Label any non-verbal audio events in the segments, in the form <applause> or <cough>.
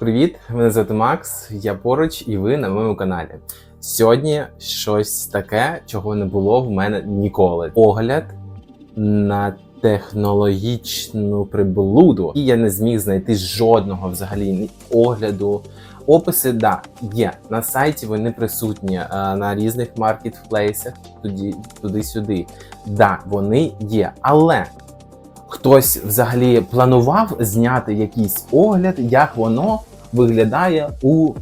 Привіт, мене звати Макс, я поруч і ви на моєму каналі. Сьогодні щось таке, чого не було в мене ніколи. Огляд на технологічну приблуду. І я не зміг знайти жодного взагалі огляду. Описи, да, є. На сайті вони присутні е, на різних маркетплейсах, туди, туди-сюди. Да, вони є. Але хтось взагалі планував зняти якийсь огляд, як воно виглядає у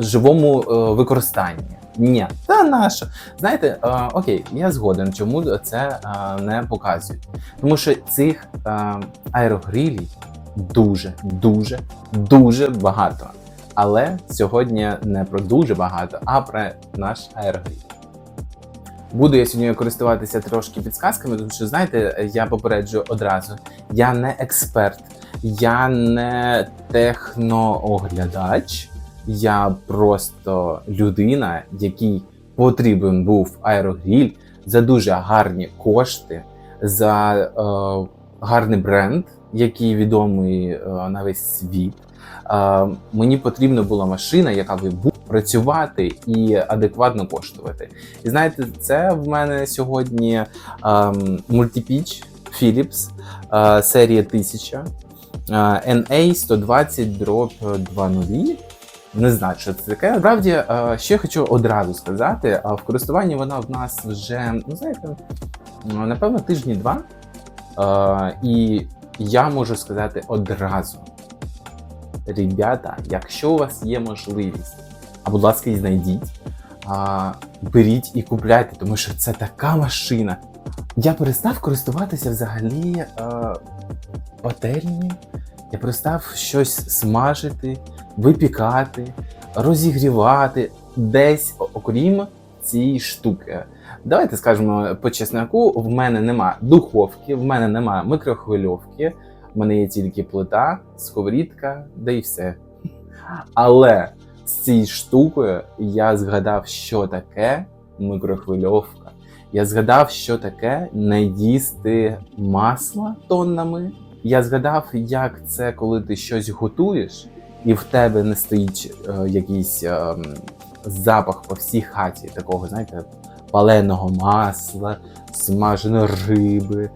живому е, використанні. Ні, та нащо? Знаєте, е, окей, я згоден, чому це е, не показують. Тому що цих е, аерогрилів дуже, дуже, дуже багато. Але сьогодні не про дуже багато, а про наш аерогріль. Буду я сьогодні користуватися трошки підсказками, тому що знаєте, я попереджую одразу: я не експерт, я не технооглядач, я просто людина, якій потрібен був аерогріль за дуже гарні кошти, за е, гарний бренд, який відомий е, на весь світ. Е, мені потрібна була машина, яка би буде працювати і адекватно коштувати. І знаєте, це в мене сьогодні мультипіч Philips е, серія 1000 е, NA 120 drop 2.0. Не знаю, що це таке. Насправді, ще хочу одразу сказати: в користуванні вона в нас вже, ну знаєте, ну, напевно, тижні два. Е, І я можу сказати одразу. Ребята, якщо у вас є можливість, а будь ласка, і знайдіть, беріть і купляйте, тому що це така машина. Я перестав користуватися взагалі пательнею. Я перестав щось смажити, випікати, розігрівати десь окрім цієї штуки. Давайте скажемо по чесноку: в мене нема духовки, в мене нема микрохвильовки, в мене є тільки плита, сковорідка, да і все. Але з цією штукою я згадав, що таке микрохвильовка. Я згадав, що таке не їсти масла тоннами. Я згадав, як це, коли ти щось готуєш, і в тебе не стоїть е, якийсь е, запах по всій хаті, такого, знаєте, паленого масла, смаженої риби,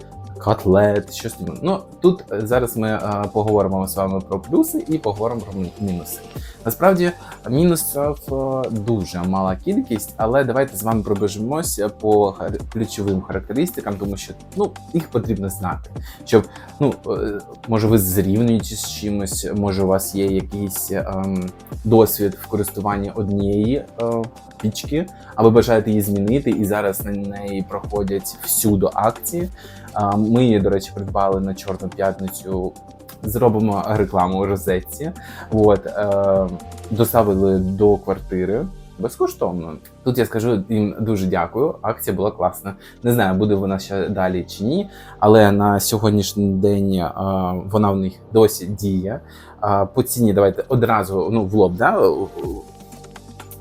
котлет, щось. Ну тут е, зараз ми е, поговоримо з вами про плюси і поговоримо про мінуси. Насправді мінусів е, дуже мала кількість, але давайте з вами пробіжимося по ключовим характеристикам, тому що ну їх потрібно знати. Щоб ну е, може ви зрівнюєте з чимось, може у вас є якийсь ем, досвід в користуванні однієї е, пічки, а ви бажаєте її змінити, і зараз на неї проходять всюди акції. А, Ми її, до речі, придбали на Чорну п'ятницю. Зробимо рекламу розетці. От, е, доставили до квартири безкоштовно. Тут я скажу їм дуже дякую. Акція була класна. Не знаю, буде вона ще далі чи ні, але на сьогоднішній день е, вона в них досі діє. А, по ціні давайте одразу ну, в лоб. Да?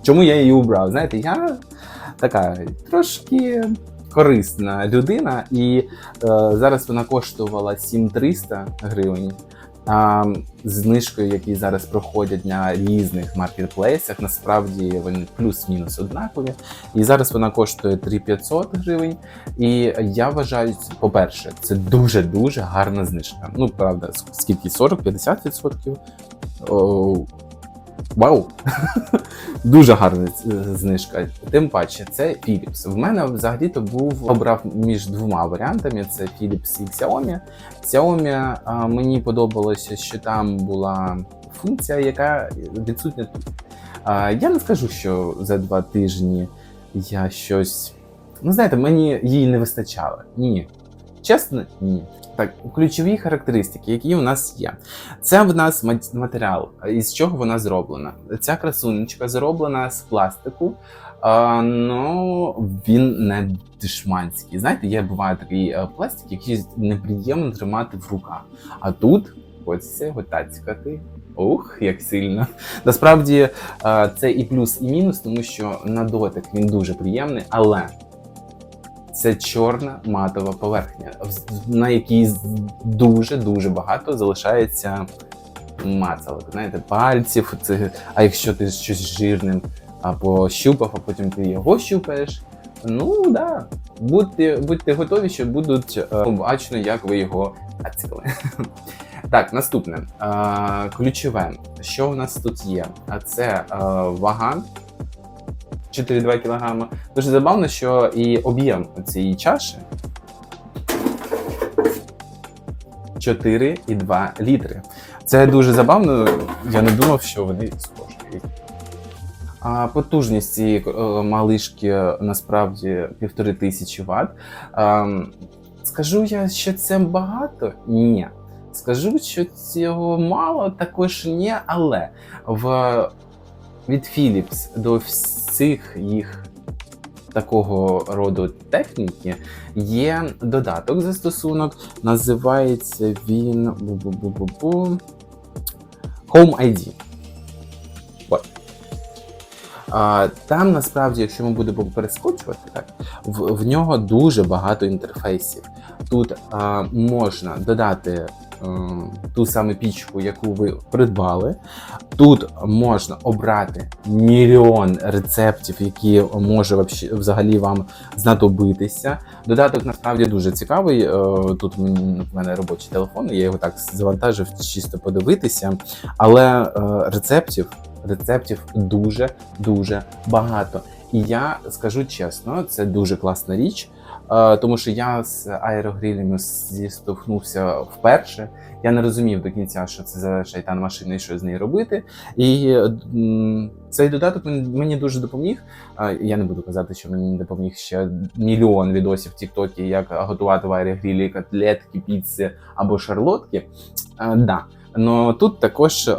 Чому я її убрав? Знаєте, я така трошки корисна людина, і е, зараз вона коштувала 7300 гривень. А знижкою, які зараз проходять на різних маркетплейсах, насправді вони плюс-мінус однакові. І зараз вона коштує 3500 гривень. І я вважаю, по-перше, це дуже дуже гарна знижка. Ну, правда, скільки 40-50%. Вау! <laughs> Дуже гарна е, знижка. Тим паче, це Philips. В мене взагалі-то був обрав між двома варіантами: це Philips і Xiaomi. Xiaomi а, мені подобалося, що там була функція, яка відсутня тут. А, я не скажу, що за два тижні я щось. Ну, знаєте, мені її не вистачало. Ні. Чесно, ні. Так, ключові характеристики, які у нас є. Це в нас мат- матеріал, із чого вона зроблена. Ця красунечка зроблена з пластику, а, ну він не дешманський. Знаєте, є буває такий е, пластик, який неприємно тримати в руках. А тут хочеться його тацькати. Ух, як сильно. Насправді е, це і плюс, і мінус, тому що на дотик він дуже приємний, але це чорна матова поверхня, на якій дуже дуже багато залишається мацалок, знаєте, пальців. Це, а якщо ти щось жирним а, пощупав, а потім ти його щупаєш. Ну да, будьте, будьте готові, що будуть е, бачно, як ви його ацькали. <laughs> Так, наступне. Ключове. Що у нас тут є? А це е, вага 4,2 кг. Дуже забавно, що і об'єм цієї чаші 4,2 літри. Це дуже забавно. Я не думав, що вони схожі. А потужність цієї е, малишки насправді півтори тисячі Вт. Ем, Скажу я, що це багато? Ні. Скажу, що цього мало, також ні, але в від Philips до всіх їх такого роду техніки є додаток застосунок. Називається він бу-бу-бу-бу-бу, Home ID. От. Там насправді, якщо ми будемо перескочувати, так, в, в нього дуже багато інтерфейсів. Тут а, можна додати ту саму пічку, яку ви придбали. Тут можна обрати мільйон рецептів, які може взагалі вам знадобитися. Додаток насправді дуже цікавий. Е, Тут в мене робочий телефон, я його так завантажив чисто подивитися. Але е, рецептів, рецептів дуже дуже багато. І я скажу чесно, це дуже класна річ. Е, Тому що я з аерогрилями зіштовхнувся вперше. Я не розумів до кінця, що це за шайтан машина і що з нею робити. І цей додаток мені- мені дуже допоміг. Е, Я не буду казати, що мені допоміг ще мільйон відосів в Тіктокі, як готувати в аерогрілі котлетки, піци або шарлотки. Е, Да. Но тут також е,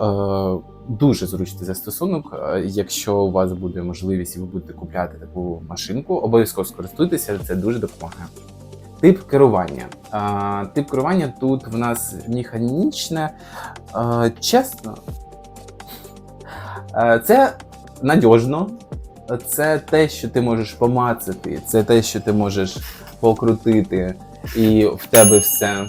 дуже зручний застосунок. Е, Якщо у вас буде можливість і ви будете купляти таку машинку, обов'язково скористуйтеся, це дуже допомагає. Тип керування. Е, Тип керування тут в нас механічне. Е, Чесно, е, це надіжно. Це те, що ти можеш помацати, це те, що ти можеш покрутити, і в тебе все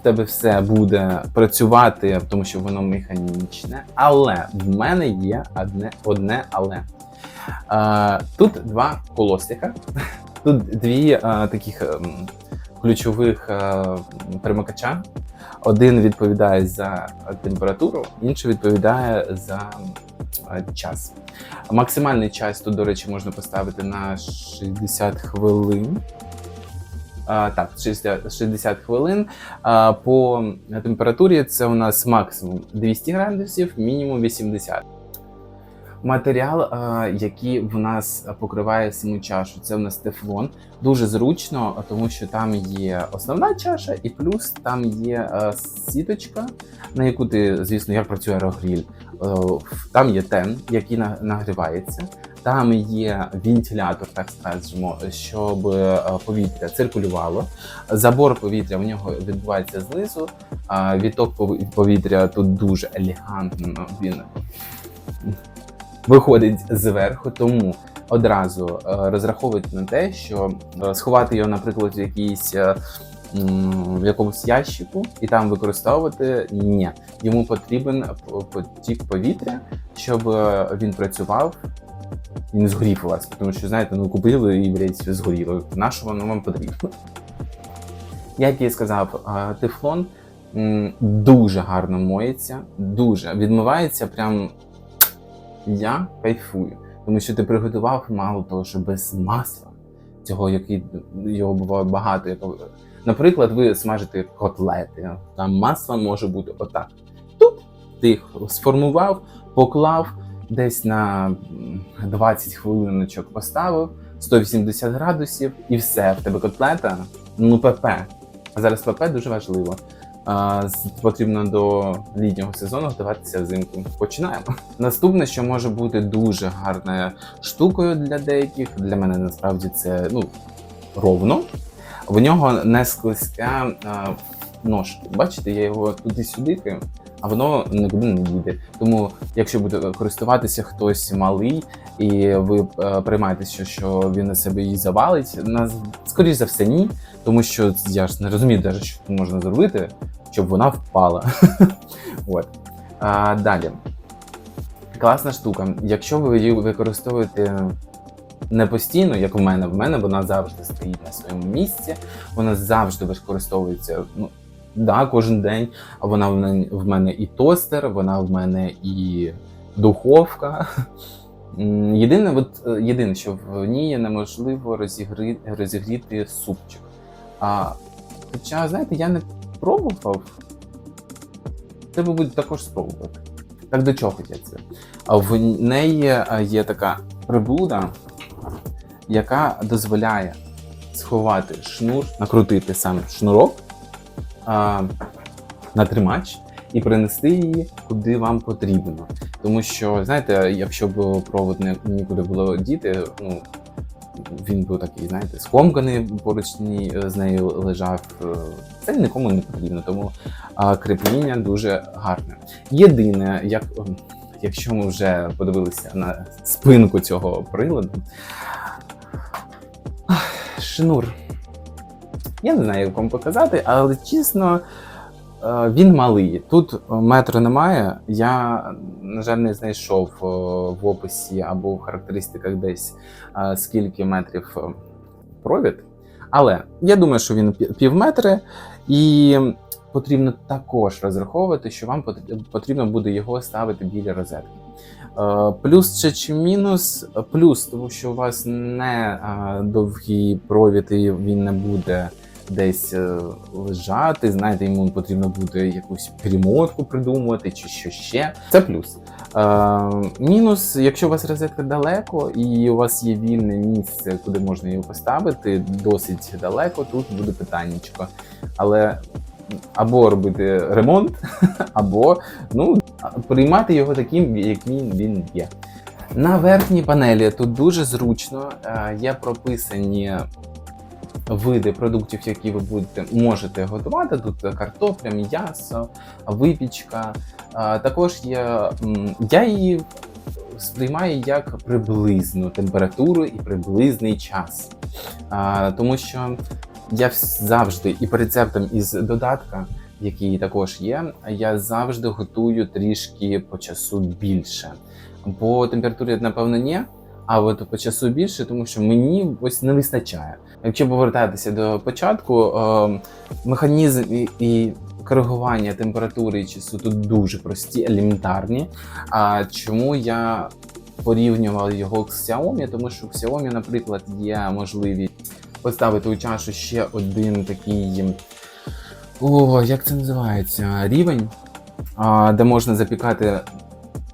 в тебе все буде працювати, тому що воно механічне. Але в мене є одне, одне але. Е, тут два колосика, тут дві е, таких ем, ключових е, перемикача. Один відповідає за температуру, інший відповідає за е, час. Максимальний час тут, до речі, можна поставити на 60 хвилин. Так, 60, 60 хвилин. По температурі це у нас максимум 200 градусів, мінімум 80. Матеріал, який в нас покриває саму чашу, це у нас тефлон. Дуже зручно, тому що там є основна чаша, і плюс там є сіточка, на яку ти, звісно, як працює аерогріль. Е, Там є тен, який на- нагрівається. Там є вентилятор, так скажемо, щоб е, повітря циркулювало. Забор повітря в нього відбувається знизу. Відток повітря тут дуже елегантно. Він виходить зверху, тому одразу е, розраховуйте на те, що е, сховати його, наприклад, в якійсь. В якомусь ящику і там використовувати ні. Йому потрібен потік повітря, щоб він працював і не згорів у вас. Тому що, знаєте, ну купили і блядь, згоріло. На що воно вам потрібно? Як я і сказав, тефлон дуже гарно моється, дуже відмивається. Прям я кайфую. Тому що ти приготував мало того, що без масла, цього, який його буває багато. Наприклад, ви смажите котлети, там масло може бути отак. Тут ти їх сформував, поклав, десь на 20 хвилиночок поставив, 180 градусів, і все, в тебе котлета, ну ПП. А зараз ПП дуже важливо. А, потрібно до літнього сезону готуватися взимку. Починаємо. Наступне, що може бути дуже гарною штукою для деяких, для мене насправді це ну, ровно. В нього не склизька а, ножка. Бачите, я його туди-сюди, кину, а воно нікуди не їде. Тому, якщо буде користуватися хтось малий, і ви е, приймаєтеся, що, він на себе її завалить, на скоріш за все, ні. Тому що я ж не розумію, навіть, що тут можна зробити, щоб вона впала. <laughs> От. А, далі. Класна штука. Якщо ви її використовуєте не постійно, як в мене, в мене вона завжди стоїть на своєму місці, вона завжди використовується. Ну, да, кожен день. А вона в мене, і тостер, вона в мене і духовка. Єдине, от, е, єдине, що в ній неможливо розігрі, розігріти супчик. А, хоча, знаєте, я не пробував. Треба буде також спробувати. Так до чого я це? А в неї е, є така приблуда, яка дозволяє сховати шнур, накрутити сам шнурок а, на тримач і принести її куди вам потрібно. Тому що, знаєте, якщо б провод не нікуди було діти, ну він був такий, знаєте, скомканий поруч з нею лежав. е, Це нікому не потрібно, тому а, кріпління дуже гарне. Єдине, як якщо ми вже подивилися на спинку цього приладу, шнур. Я не знаю, як вам показати, але чесно, е, він малий. Тут метру немає. Я, на жаль, не знайшов е, в описі або в характеристиках десь е, скільки метрів провід. Але я думаю, що він пі- пів метри, і потрібно також розраховувати, що вам потрібно буде його ставити біля розетки. Плюс чи, чи мінус? Плюс, тому що у вас не довгий провід і він не буде десь е, лежати. Знаєте, йому потрібно буде якусь перемотку придумувати чи що ще. Це плюс. Е, мінус, якщо у вас розетка далеко і у вас є вільне місце, куди можна її поставити, досить далеко, тут буде питаннячко. Але або робити ремонт, <laughs> або ну, приймати його таким, яким він є. На верхній панелі тут дуже зручно е, є прописані види продуктів, які ви будете можете готувати. Тут картопля, м'ясо, випічка. Також є я її сприймаю як приблизну температуру і приблизний час. Тому що я завжди і по рецептам із додатка, який також є, я завжди готую трішки по часу більше. По температурі, напевно, ні. А от по часу більше, тому що мені ось не вистачає. Якщо повертатися до початку, е, механізм і, і коригування температури і часу тут дуже прості, елементарні. А чому я порівнював його з Xiaomi? Тому що в Xiaomi, наприклад, є можливість поставити у чашу ще один такий. О, як це називається? Рівень, де можна запікати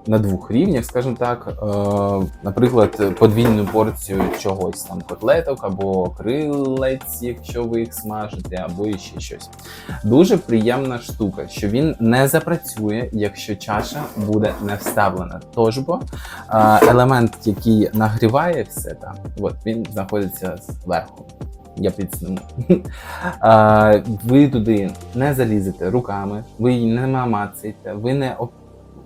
на двох рівнях, скажімо так, е, наприклад, подвійну порцію чогось там котлеток або крилець, якщо ви їх смажите, або ще щось. Дуже приємна штука, що він не запрацює, якщо чаша буде не вставлена. Тож бо е, елемент, який нагріває все там, от він знаходиться зверху. Я підсніму. А, <laughs> ви туди не залізете руками, ви її не намацаєте, ви не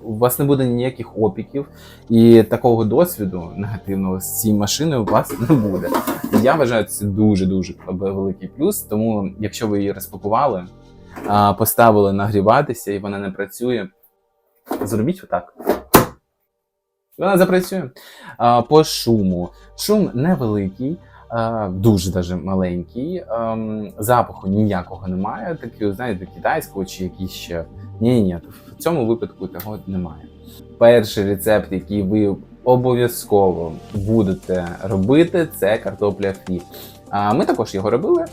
у вас не буде ніяких опіків, і такого досвіду негативного з цією машиною у вас <laughs> не буде. Я вважаю, це дуже дуже великий плюс. Тому, якщо ви її розпакували, поставили нагріватися і вона не працює, зробіть отак. Вона запрацює. По шуму. Шум невеликий. Е, дуже даже маленький. Ем, запаху ніякого немає. Такий, знаєте, китайського чи якийсь ще. Ні, ні, в цьому випадку того немає. Перший рецепт, який ви обов'язково будете робити, це картопля фрі. Ми також його робили.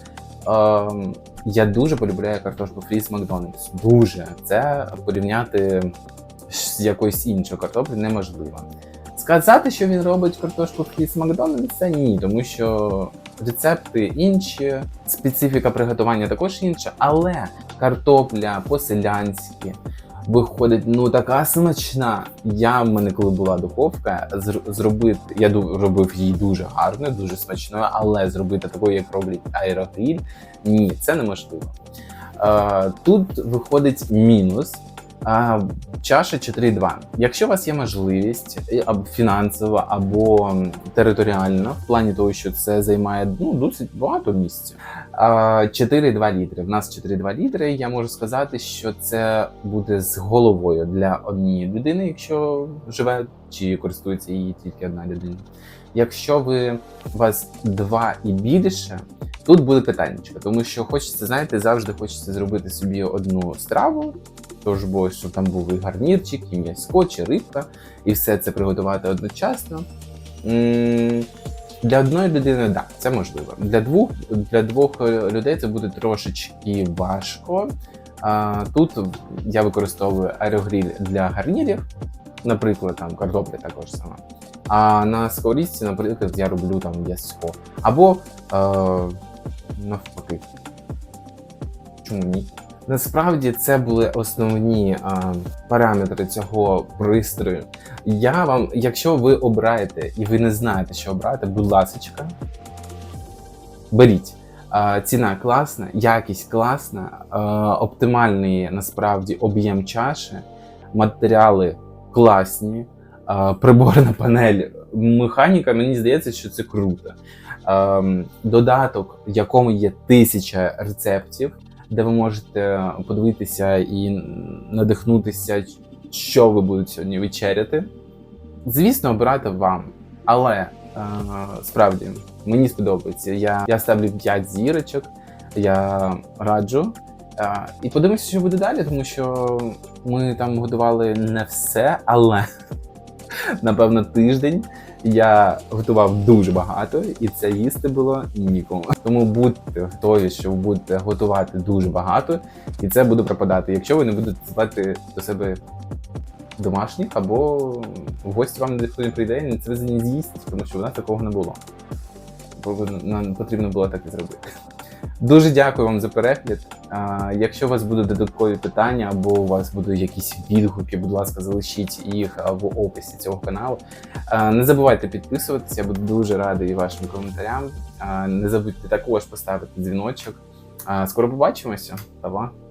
Ем, я дуже полюбляю картошку фрі з Макдональдс. Дуже. Це порівняти з якоюсь іншою картоплею неможливо. Сказати, що він робить картошку фрі з Макдональдса, ні, тому що рецепти інші, специфіка приготування також інша, але картопля по-селянськи виходить ну така смачна. Я в мене, коли була духовка, зр- зробити я робив її дуже гарною, дуже смачною, але зробити такою, як роблять аерогріль, ні, це неможливо. Е, тут виходить мінус. Чаша 4,2. Якщо у вас є можливість е, або фінансова, або територіальна, в плані того, що це займає ну, досить багато місця. А, 4,2 літри. В нас 4,2 літри. Я можу сказати, що це буде з головою для однієї людини, якщо живе чи користується її тільки одна людина. Якщо ви у вас два і більше, тут буде питання, тому що хочеться, знаєте, завжди хочеться зробити собі одну страву. Тож бо щоб там був і гарнірчик, і м'яско, чи рибка, і все це приготувати одночасно. Для одної людини, так, це можливо. Для двох, для двох е, людей це буде трошечки важко. Тут я використовую аерогріль для гарнірів, наприклад, там картопля також сама. А на сковорідці, наприклад, я роблю там м'ясо. Або е, навпаки. Чому ні? Насправді це були основні а, параметри цього пристрою. Я вам, якщо ви обираєте і ви не знаєте, що обрати, будь ласка, беріть. А, ціна класна, якість класна, а, оптимальний насправді об'єм чаші, матеріали класні, а, приборна панель, механіка, мені здається, що це круто. Ем, додаток, в якому є тисяча рецептів, де ви можете подивитися і надихнутися, що ви будете сьогодні вечеряти. Звісно, обирати вам, але е, справді мені сподобається. Я, я ставлю 5 зірочок, я раджу. Е, і подивимося, що буде далі, тому що ми там готували не все, але <laughs> напевно тиждень. Я готував дуже багато, і це їсти було нікому. Тому будьте готові, що будете готувати дуже багато, і це буде пропадати. Якщо ви не будете звати до себе домашніх або в гості вам ніхто не прийде, це не з'їсть, тому що у нас такого не було. Бо нам потрібно було так і зробити. Дуже дякую вам за перегляд. Якщо у вас будуть додаткові питання або у вас будуть якісь відгуки, будь ласка, залишіть їх в описі цього каналу. Не забувайте підписуватися, я буду дуже радий вашим коментарям. Не забудьте також поставити дзвіночок. Скоро побачимося. Па-па!